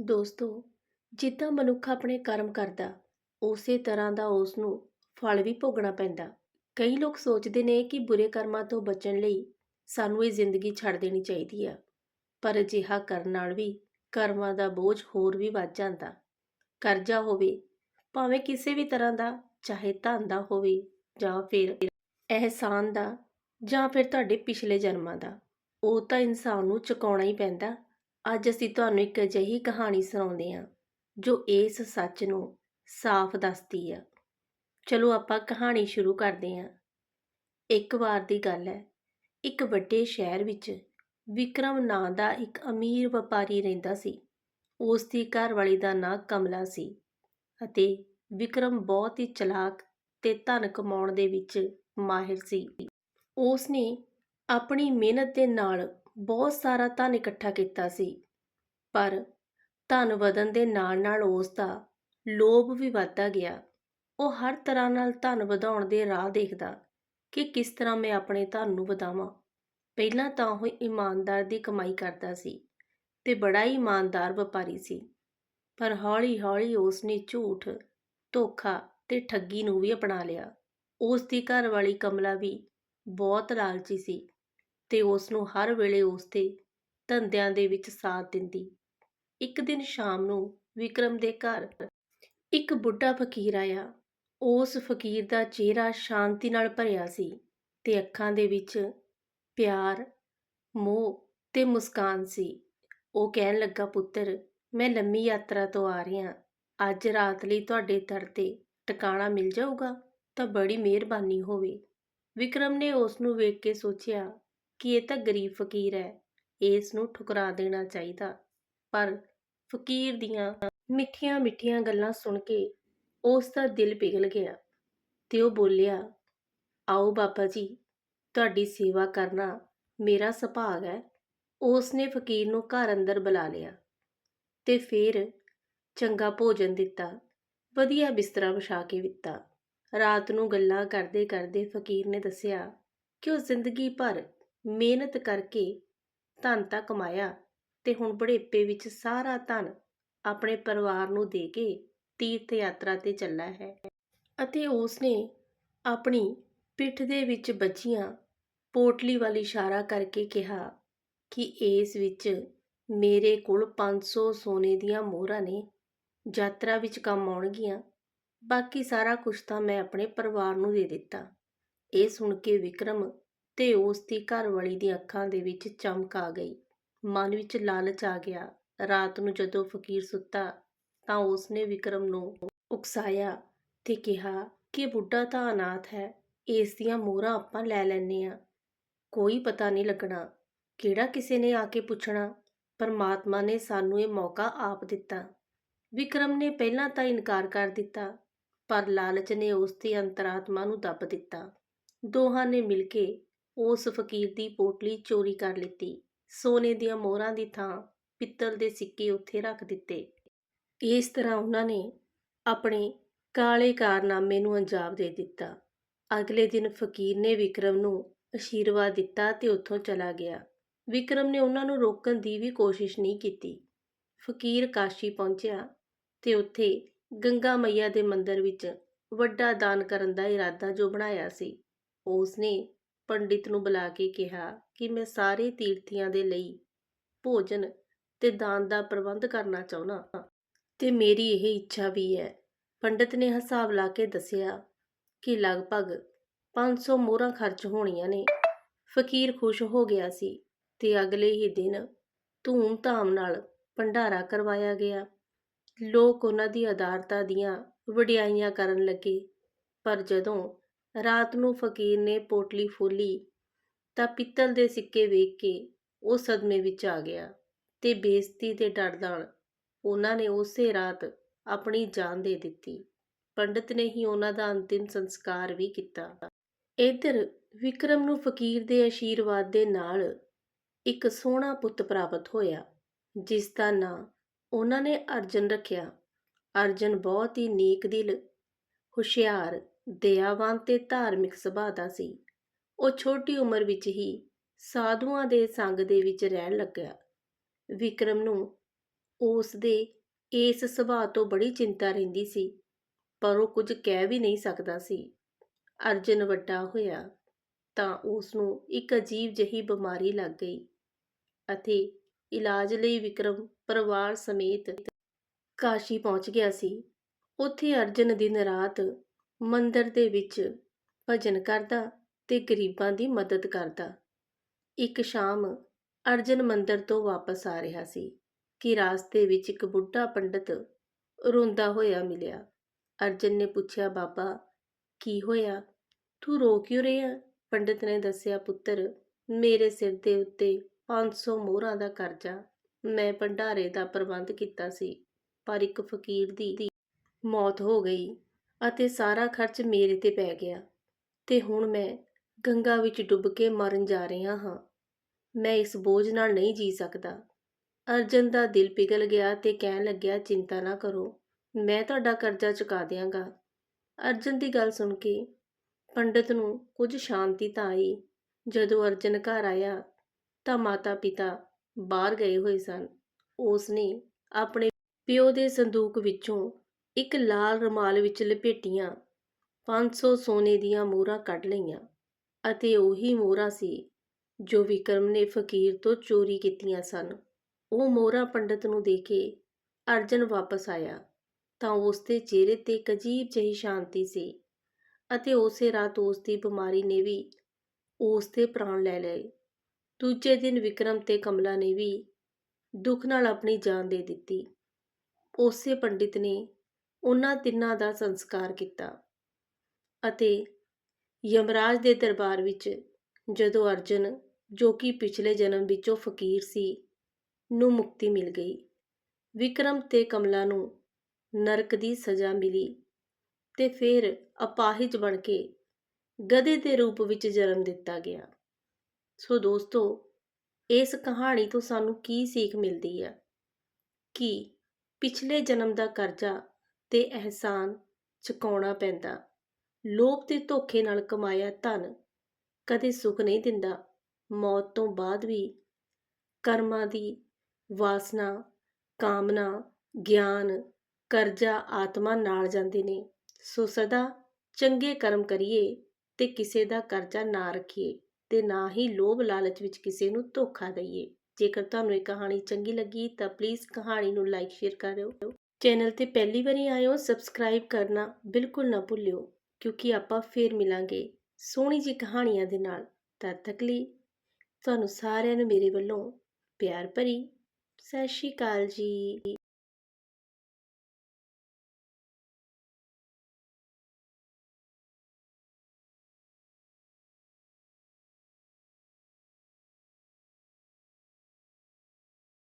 ਦੋਸਤੋ, ਜਿੱਦਾਂ ਮਨੁੱਖ ਆਪਣੇ ਕਰਮ ਕਰਦਾ, ਉਸੇ ਤਰ੍ਹਾਂ ਦਾ ਉਸ ਨੂੰ ਫਲ ਵੀ ਭੋਗਣਾ ਪੈਂਦਾ। ਕਈ ਲੋਕ ਸੋਚਦੇ ਨੇ ਕਿ ਬੁਰੇ ਕਰਮਾਂ ਤੋਂ ਬਚਣ ਲਈ ਸਾਨੂੰ ਇਹ ਜ਼ਿੰਦਗੀ ਛੱਡ ਦੇਣੀ ਚਾਹੀਦੀ ਆ, ਪਰ ਅਜਿਹਾ ਕਰਨ ਨਾਲ ਵੀ ਕਰਮਾਂ ਦਾ ਬੋਝ ਹੋਰ ਵੀ ਵੱਧ ਜਾਂਦਾ। ਕਰਜ਼ਾ ਹੋਵੇ, ਭਾਵੇਂ ਕਿਸੇ ਵੀ ਤਰ੍ਹਾਂ ਦਾ, ਚਾਹੇ ਧਨ ਦਾ ਹੋਵੇ, ਜਾਂ ਫਿਰ ਅਹਿਸਾਨ ਦਾ, ਜਾਂ ਫਿਰ ਤੁਹਾਡੇ ਪਿਛਲੇ ਜਨਮਾਂ ਦਾ, ਉਹ ਤਾਂ ਇਨਸਾਨ ਨੂੰ ਚੁਕਾਉਣਾ ਹੀ ਪੈਂਦਾ। ਅੱਜ ਅਸੀਂ ਤੁਹਾਨੂੰ ਇੱਕ ਅਜਿਹੀ ਕਹਾਣੀ ਸੁਣਾਉਂਦੇ ਹਾਂ, ਜੋ ਇਸ ਸੱਚ ਨੂੰ ਸਾਫ਼ ਦੱਸਦੀ ਆ। ਚਲੋ ਆਪਾਂ ਕਹਾਣੀ ਸ਼ੁਰੂ ਕਰਦੇ ਹਾਂ। ਇੱਕ ਵਾਰ ਦੀ ਗੱਲ ਹੈ, ਇੱਕ ਵੱਡੇ ਸ਼ਹਿਰ ਵਿੱਚ ਵਿਕਰਮ ਨਾਂ ਦਾ ਇੱਕ ਅਮੀਰ ਵਪਾਰੀ ਰਹਿੰਦਾ ਸੀ। ਉਸ ਦੀ ਘਰਵਾਲੀ ਦਾ ਨਾਂ ਕਮਲਾ ਸੀ ਅਤੇ ਵਿਕਰਮ ਬਹੁਤ ਹੀ ਚਲਾਕ ਤੇ ਧਨ ਕਮਾਉਣ ਦੇ ਵਿੱਚ ਮਾਹਿਰ ਸੀ। ਉਸ ਨੇ ਆਪਣੀ ਮਿਹਨਤ ਦੇ ਨਾਲ ਬਹੁਤ ਸਾਰਾ ਧਨ ਇਕੱਠਾ ਕੀਤਾ ਸੀ, ਪਰ ਧਨ ਵਧਣ ਦੇ ਨਾਲ ਨਾਲ ਉਸ ਦਾ ਲੋਭ ਵੀ ਵੱਧਦਾ ਗਿਆ। ਉਹ ਹਰ ਤਰ੍ਹਾਂ ਨਾਲ ਧਨ ਵਧਾਉਣ ਦੇ ਰਾਹ ਦੇਖਦਾ ਕਿ ਕਿਸ ਤਰ੍ਹਾਂ ਮੈਂ ਆਪਣੇ ਧਨ ਨੂੰ ਵਧਾਵਾਂ। ਪਹਿਲਾਂ ਤਾਂ ਉਹ ਇਮਾਨਦਾਰ ਦੀ ਕਮਾਈ ਕਰਦਾ ਸੀ ਤੇ ਬੜਾ ਹੀ ਇਮਾਨਦਾਰ ਵਪਾਰੀ ਸੀ, ਪਰ ਹੌਲੀ-ਹੌਲੀ ਉਸ ਨੇ ਝੂਠ, ਧੋਖਾ ਤੇ ਠੱਗੀ ਨੂੰ ਵੀ ਅਪਣਾ ਲਿਆ। ਉਸ ਦੀ ਘਰ ਵਾਲੀ ਕਮਲਾ ਵੀ ਬਹੁਤ ਲਾਲਚੀ ਸੀ। ਤੇ ਉਸ ਨੂੰ ਹਰ ਵੇਲੇ ਉਸ ਦੇ ਧੰਦਿਆਂ ਦੇ ਵਿੱਚ ਸਾਥ ਦਿੰਦੀ। ਇੱਕ ਦਿਨ ਸ਼ਾਮ ਨੂੰ ਵਿਕਰਮ ਦੇ ਘਰ ਇੱਕ ਬੁੱਢਾ ਫਕੀਰ ਆਇਆ। ਉਸ ਫਕੀਰ ਦਾ ਚਿਹਰਾ ਸ਼ਾਂਤੀ ਨਾਲ ਭਰਿਆ ਸੀ ਤੇ ਅੱਖਾਂ ਦੇ ਵਿੱਚ ਪਿਆਰ, ਮੋਹ ਤੇ ਮੁਸਕਾਨ ਸੀ। ਉਹ ਕਹਿਣ ਲੱਗਾ, ਪੁੱਤਰ, ਮੈਂ ਲੰਮੀ ਯਾਤਰਾ ਤੋਂ ਆ ਰਿਹਾ ਅੱਜ ਰਾਤ ਲਈ ਤੁਹਾਡੇ ਦਰ ਤੇ ਟਿਕਾਣਾ ਮਿਲ ਜਾਊਗਾ ਤਾਂ ਬੜੀ ਮਿਹਰਬਾਨੀ ਹੋਵੇ। ਵਿਕਰਮ ਨੇ ਉਸ ਨੂੰ ਵੇਖ ਕੇ ਸੋਚਿਆ ਕਿ ਇਹ ਤਾਂ ਗਰੀਬ ਫਕੀਰ ਹੈ, ਇਸ ਨੂੰ ਠੁਕਰਾ ਦੇਣਾ ਚਾਹੀਦਾ। ਪਰ ਫਕੀਰ ਦੀਆਂ ਮਿੱਠੀਆਂ-ਮਿੱਠੀਆਂ ਗੱਲਾਂ ਸੁਣ ਕੇ ਉਸ ਦਾ ਦਿਲ ਪਿਘਲ ਗਿਆ ਤੇ ਉਹ ਬੋਲਿਆ, ਆਓ ਬਾਬਾ ਜੀ, ਤੁਹਾਡੀ ਸੇਵਾ ਕਰਨਾ ਮੇਰਾ ਸੁਭਾਗ ਹੈ। ਉਸ ਨੇ ਫਕੀਰ ਨੂੰ ਘਰ ਅੰਦਰ ਬੁਲਾ ਲਿਆ ਤੇ ਫਿਰ ਚੰਗਾ ਭੋਜਨ ਦਿੱਤਾ, ਵਧੀਆ ਬਿਸਤਰਾ ਵਿਛਾ ਕੇ ਦਿੱਤਾ। ਰਾਤ ਨੂੰ ਗੱਲਾਂ ਕਰਦੇ ਕਰਦੇ ਫਕੀਰ ਨੇ ਦੱਸਿਆ ਕਿ ਉਹ ਜ਼ਿੰਦਗੀ ਭਰ ਮਿਹਨਤ ਕਰਕੇ ਧਨ ਤਾਂ ਕਮਾਇਆ ਤੇ ਹੁਣ ਬੁਢੇਪੇ ਵਿੱਚ ਸਾਰਾ ਧਨ ਆਪਣੇ ਪਰਿਵਾਰ ਨੂੰ ਦੇ ਕੇ ਤੀਰਥ ਯਾਤਰਾ ਤੇ ਚੱਲਾ ਹੈ ਅਤੇ ਉਸ ਨੇ ਆਪਣੀ ਪਿੱਠ ਦੇ ਵਿੱਚ ਬੱਜੀਆਂ ਪੋਟਲੀ ਵੱਲ ਇਸ਼ਾਰਾ ਕਰਕੇ ਕਿਹਾ ਕਿ ਇਸ ਵਿੱਚ ਮੇਰੇ ਕੋਲ 500 ਸੋਨੇ ਦੀਆਂ ਮੋਹਰਾਂ ਨੇ, ਯਾਤਰਾ ਵਿੱਚ ਕੰਮ ਆਉਣਗੀਆਂ, ਬਾਕੀ ਸਾਰਾ ਕੁਝ ਤਾਂ ਮੈਂ ਆਪਣੇ ਪਰਿਵਾਰ ਨੂੰ ਦੇ ਦਿੱਤਾ। ਇਹ ਸੁਣ ਕੇ ਵਿਕਰਮ ਤੇ ਉਸ ਦੀ ਘਰਵਾਲੀ ਦੀਆਂ ਅੱਖਾਂ ਦੇ ਵਿੱਚ ਚਮਕ ਆ ਗਈ। ਮਨ ਵਿੱਚ ਲਾਲਚ ਆ ਗਿਆ। ਰਾਤ ਨੂੰ ਜਦੋਂ ਫਕੀਰ ਸੁੱਤਾ ਤਾਂ ਉਸ ਨੇ ਵਿਕਰਮ ਨੂੰ ਉਕਸਾਇਆ ਤੇ ਕਿਹਾ, ਕਿ ਬੁੱਢਾ ਤਾਂ ਅਨਾਥ ਹੈ, ਇਸ ਦੀਆਂ ਮੋਹਰਾਂ ਆਪਾਂ ਲੈ ਲੈਨੇ ਆ ਕੋਈ ਪਤਾ ਨਹੀਂ ਲੱਗਣਾ, ਕਿਹੜਾ ਕਿਸੇ ਨੇ ਆ ਕੇ ਪੁੱਛਣਾ। ਪਰਮਾਤਮਾ ਨੇ ਸਾਨੂੰ ਇਹ ਮੌਕਾ ਆਪ ਦਿੱਤਾ। ਵਿਕਰਮ ਨੇ ਪਹਿਲਾਂ ਤਾਂ ਇਨਕਾਰ ਕਰ ਦਿੱਤਾ, ਪਰ ਲਾਲਚ ਨੇ ਉਸ ਦੀ ਅੰਤਰਾਤਮਾ ਨੂੰ ਦੱਬ ਦਿੱਤਾ। ਦੋਹਾਂ ਨੇ ਮਿਲ ਕੇ ਉਸ ਫਕੀਰ ਦੀ ਪੋਟਲੀ ਚੋਰੀ ਕਰ ਲਿੱਤੀ। ਸੋਨੇ ਦੀਆਂ ਮੋਹਰਾਂ ਦੀ ਥਾਂ ਪਿੱਤਲ ਦੇ ਸਿੱਕੇ ਉੱਥੇ ਰੱਖ ਦਿੱਤੇ। ਇਸ ਤਰ੍ਹਾਂ ਉਹਨਾਂ ਨੇ ਆਪਣੇ ਕਾਲੇ ਕਾਰਨਾਮੇ ਨੂੰ ਅੰਜਾਮ ਦੇ ਦਿੱਤਾ। ਅਗਲੇ ਦਿਨ ਫਕੀਰ ਨੇ ਵਿਕਰਮ ਨੂੰ ਅਸ਼ੀਰਵਾਦ ਦਿੱਤਾ ਤੇ ਉੱਥੋਂ ਚਲਾ ਗਿਆ। ਵਿਕਰਮ ਨੇ ਉਹਨਾਂ ਨੂੰ ਰੋਕਣ ਦੀ ਵੀ ਕੋਸ਼ਿਸ਼ ਨਹੀਂ ਕੀਤੀ। ਫਕੀਰ ਕਾਸ਼ੀ ਪਹੁੰਚਿਆ ਤੇ ਉੱਥੇ ਗੰਗਾ ਮਈਆ ਦੇ ਮੰਦਰ ਵਿੱਚ ਵੱਡਾ ਦਾਨ ਕਰਨ ਦਾ ਇਰਾਦਾ ਜੋ ਬਣਾਇਆ ਸੀ। ਉਸ ਨੇ ਪੰਡਿਤ ਨੂੰ ਬੁਲਾ ਕੇ ਕਿਹਾ ਕਿ ਮੈਂ ਸਾਰੇ ਤੀਰਥੀਆਂ ਦੇ ਲਈ ਭੋਜਨ ਤੇ ਦਾਨ ਦਾ ਪ੍ਰਬੰਧ ਕਰਨਾ ਚਾਹੁੰਦਾ ਤੇ ਮੇਰੀ ਇਹ ਇੱਛਾ ਵੀ ਹੈ। ਪੰਡਿਤ ਨੇ ਹਿਸਾਬ ਲਾ ਕੇ ਦੱਸਿਆ ਕਿ ਲਗਭਗ 500 ਮੋਹਰਾਂ ਖਰਚ ਹੋਣੀਆਂ ਨੇ। ਫਕੀਰ ਖੁਸ਼ ਹੋ ਗਿਆ ਸੀ ਤੇ ਅਗਲੇ ਹੀ ਦਿਨ ਧੂਮ-ਧਾਮ ਨਾਲ ਭੰਡਾਰਾ ਕਰਵਾਇਆ ਗਿਆ। ਲੋਕ ਉਹਨਾਂ ਦੀ ਅਦਾਰਤਾ ਦੀਆਂ ਵਡਿਆਈਆਂ ਕਰਨ ਲੱਗੇ, ਪਰ ਜਦੋਂ ਰਾਤ ਨੂੰ ਫਕੀਰ ਨੇ ਪੋਟਲੀ ਫੋਲੀ ਤਾਂ ਪਿੱਤਲ ਦੇ ਸਿੱਕੇ ਵੇਖ ਕੇ ਉਹ ਸਦਮੇ ਵਿੱਚ ਆ ਗਿਆ ਤੇ ਬੇਇੱਜ਼ਤੀ ਦੇ ਡਰ ਨਾਲ ਉਹਨਾਂ ਨੇ ਉਸੇ ਰਾਤ ਆਪਣੀ ਜਾਨ ਦੇ ਦਿੱਤੀ। ਪੰਡਿਤ ਨੇ ਹੀ ਉਹਨਾਂ ਦਾ ਅੰਤਿਮ ਸੰਸਕਾਰ ਵੀ ਕੀਤਾ। ਇੱਧਰ ਵਿਕਰਮ ਨੂੰ ਫਕੀਰ ਦੇ ਆਸ਼ੀਰਵਾਦ ਦੇ ਨਾਲ ਇੱਕ ਸੋਹਣਾ ਪੁੱਤ ਪ੍ਰਾਪਤ ਹੋਇਆ, ਜਿਸ ਦਾ ਨਾਂ ਉਹਨਾਂ ਨੇ ਅਰਜਨ ਰੱਖਿਆ। ਅਰਜਨ ਬਹੁਤ ਹੀ ਨੇਕ ਦਿਲ, ਹੁਸ਼ਿਆਰ ਦਇਆਵਾਨ ਤੇ ਧਾਰਮਿਕ ਸੁਭਾਅ ਦਾ ਸੀ। ਉਹ ਛੋਟੀ ਉਮਰ ਵਿੱਚ ਹੀ ਸਾਧੂਆਂ ਦੇ ਸੰਗ ਦੇ ਵਿੱਚ ਰਹਿਣ ਲੱਗਾ ਵਿਕਰਮ ਨੂੰ ਉਸ ਦੇ ਇਸ ਸੁਭਾਅ ਤੋਂ ਬੜੀ ਚਿੰਤਾ ਰਹਿੰਦੀ ਸੀ, ਪਰ ਉਹ ਕੁਝ ਕਹਿ ਵੀ ਨਹੀਂ ਸਕਦਾ ਸੀ। ਅਰਜਨ ਵੱਡਾ ਹੋਇਆ ਤਾਂ ਉਸ ਨੂੰ ਇੱਕ ਅਜੀਬ ਜਿਹੀ ਬਿਮਾਰੀ ਲੱਗ ਗਈ ਅਤੇ ਇਲਾਜ ਲਈ ਵਿਕਰਮ ਪਰਿਵਾਰ ਸਮੇਤ ਕਾਸ਼ੀ ਪਹੁੰਚ ਗਿਆ ਸੀ। ਉੱਥੇ ਅਰਜਨ ਦਿਨ ਰਾਤ ਮੰਦਰ ਦੇ ਵਿੱਚ ਭਜਨ ਕਰਦਾ ਤੇ ਗਰੀਬਾਂ ਦੀ ਮਦਦ ਕਰਦਾ। ਇੱਕ ਸ਼ਾਮ ਅਰਜਨ ਮੰਦਰ ਤੋਂ ਵਾਪਸ ਆ ਰਿਹਾ ਸੀ ਕਿ ਰਾਸਤੇ ਵਿੱਚ ਇੱਕ ਬੁੱਢਾ ਪੰਡਤ ਰੋਂਦਾ ਹੋਇਆ ਮਿਲਿਆ। ਅਰਜਨ ਨੇ ਪੁੱਛਿਆ, ਬਾਬਾ, ਕੀ ਹੋਇਆ? ਤੂੰ ਰੋ ਕਿਉਂ ਰਿਹਾ ਪੰਡਤ ਨੇ ਦੱਸਿਆ, ਪੁੱਤਰ, ਮੇਰੇ ਸਿਰ ਦੇ ਉੱਤੇ 500 ਮੋਹਰਾਂ ਦਾ ਕਰਜ਼ਾ ਮੈਂ ਭੰਡਾਰੇ ਦਾ ਪ੍ਰਬੰਧ ਕੀਤਾ ਸੀ, ਪਰ ਇੱਕ ਫਕੀਰ ਦੀ ਮੌਤ ਹੋ ਗਈ। ਅਤੇ ਸਾਰਾ ਖਰਚ ਮੇਰੇ ਤੇ ਪੈ ਗਿਆ ਤੇ ਹੁਣ ਮੈਂ ਗੰਗਾ ਵਿੱਚ ਡੁੱਬ ਕੇ ਮਰਨ ਜਾ ਰਿਹਾ ਹਾਂ। ਮੈਂ ਇਸ ਬੋਝ ਨਾਲ ਨਹੀਂ ਜੀ ਸਕਦਾ। ਅਰਜਨ ਦਾ ਦਿਲ ਪਿਘਲ ਗਿਆ ਤੇ ਕਹਿਣ ਲੱਗਿਆ, ਚਿੰਤਾ ਨਾ ਕਰੋ, ਮੈਂ ਤੁਹਾਡਾ ਕਰਜ਼ਾ ਚੁਕਾ ਦਿਆਂਗਾ। ਅਰਜਨ ਦੀ ਗੱਲ ਸੁਣ ਕੇ ਪੰਡਤ ਨੂੰ ਕੁਝ ਸ਼ਾਂਤੀ ਤਾਂ ਆਈ। ਜਦੋਂ ਅਰਜਨ ਘਰ ਆਇਆ ਤਾਂ ਮਾਤਾ ਪਿਤਾ ਬਾਹਰ ਗਏ ਹੋਏ ਸਨ। ਉਸ ਨੇ ਆਪਣੇ ਪਿਓ ਦੇ ਸੰਦੂਕ ਵਿੱਚੋਂ ਇੱਕ ਲਾਲ ਰੁਮਾਲ ਵਿੱਚ ਲਪੇਟੀਆਂ, ਪੰਜ ਸੌ ਸੋਨੇ ਦੀਆਂ ਮੋਹਰਾਂ ਕੱਢ ਲਈਆਂ ਅਤੇ ਉਹੀ ਮੋਹਰਾਂ ਸੀ ਜੋ ਵਿਕਰਮ ਨੇ ਫਕੀਰ ਤੋਂ ਚੋਰੀ ਕੀਤੀਆਂ ਸਨ। ਉਹ ਮੋਹਰਾਂ ਪੰਡਤ ਨੂੰ ਦੇ ਕੇ ਅਰਜਨ ਵਾਪਸ ਆਇਆ ਤਾਂ ਉਸ ਦੇ ਚਿਹਰੇ ਤੇ ਇੱਕ ਅਜੀਬ ਜਿਹੀ ਸ਼ਾਂਤੀ ਸੀ ਅਤੇ ਉਸੇ ਰਾਤ ਉਸ ਦੀ ਬਿਮਾਰੀ ਨੇ ਵੀ ਉਸ ਦੇ ਪ੍ਰਾਣ ਲੈ ਲਏ। ਦੂਜੇ ਦਿਨ ਵਿਕਰਮ ਤੇ ਕਮਲਾ ਨੇ ਵੀ ਦੁੱਖ ਨਾਲ ਆਪਣੀ ਜਾਨ ਦੇ ਦਿੱਤੀ। ਉਸੇ ਪੰਡਿਤ ਨੇ ਉਹਨਾਂ ਤਿੰਨਾਂ ਦਾ ਸੰਸਕਾਰ ਕੀਤਾ ਅਤੇ ਯਮਰਾਜ ਦੇ ਦਰਬਾਰ ਵਿੱਚ ਜਦੋਂ ਅਰਜਨ, ਜੋ ਕਿ ਪਿਛਲੇ ਜਨਮ ਵਿੱਚੋਂ ਫਕੀਰ ਸੀ, ਨੂੰ ਮੁਕਤੀ ਮਿਲ ਗਈ, ਵਿਕਰਮ ਤੇ ਕਮਲਾ ਨੂੰ ਨਰਕ ਦੀ ਸਜ਼ਾ ਮਿਲੀ ਤੇ ਫਿਰ ਅਪਾਹਿਜ ਬਣ ਕੇ ਗਧੇ ਦੇ ਰੂਪ ਵਿੱਚ ਜਨਮ ਦਿੱਤਾ ਗਿਆ। ਸੋ ਦੋਸਤੋ, ਇਸ ਕਹਾਣੀ ਤੋਂ ਸਾਨੂੰ ਕੀ ਸੀਖ ਮਿਲਦੀ ਹੈ ਕਿ ਪਿਛਲੇ ਜਨਮ ਦਾ ਕਰਜ਼ਾ ਤੇ ਅਹਿਸਾਨ ਚੁਕਾਉਣਾ ਪੈਂਦਾ। ਲੋਭ ਤੇ ਧੋਖੇ ਨਾਲ ਕਮਾਇਆ ਧਨ ਕਦੇ ਸੁੱਖ ਨਹੀਂ ਦਿੰਦਾ। ਮੌਤ ਤੋਂ ਬਾਅਦ ਵੀ ਕਰਮਾਂ ਦੀ ਵਾਸਨਾ, ਕਾਮਨਾ, ਗਿਆਨ, ਕਰਜ਼ਾ, ਆਤਮਾ ਨਾਲ ਜਾਂਦੇ ਨੇ। ਸੋ ਸਦਾ ਚੰਗੇ ਕਰਮ ਕਰੀਏ ਤੇ ਕਿਸੇ ਦਾ ਕਰਜ਼ਾ ਨਾ ਰੱਖੀਏ ਤੇ ਨਾ ਹੀ ਲੋਭ ਲਾਲਚ ਵਿੱਚ ਕਿਸੇ ਨੂੰ ਧੋਖਾ ਦਈਏ। ਜੇਕਰ ਤੁਹਾਨੂੰ ਇਹ ਕਹਾਣੀ ਚੰਗੀ ਲੱਗੀ ਤਾਂ ਪਲੀਜ਼ ਕਹਾਣੀ ਨੂੰ ਲਾਈਕ ਸ਼ੇਅਰ ਕਰਿਓ। ਚੈਨਲ ਤੇ ਪਹਿਲੀ ਵਾਰੀ ਆਇਓ ਸਬਸਕ੍ਰਾਈਬ ਕਰਨਾ ਬਿਲਕੁਲ ਨਾ ਭੁੱਲਿਓ, ਕਿਉਂਕਿ ਆਪਾਂ ਫੇਰ ਮਿਲਾਂਗੇ ਸੋਹਣੀ ਜੀ ਕਹਾਣੀਆਂ ਦੇ ਨਾਲ। ਤਦ ਤੱਕ ਲਈ ਤੁਹਾਨੂੰ ਸਾਰਿਆਂ ਨੂੰ ਮੇਰੇ ਵੱਲੋਂ ਪਿਆਰ ਭਰੀ ਸਤਿ ਸ਼੍ਰੀ ਅਕਾਲ ਜੀ।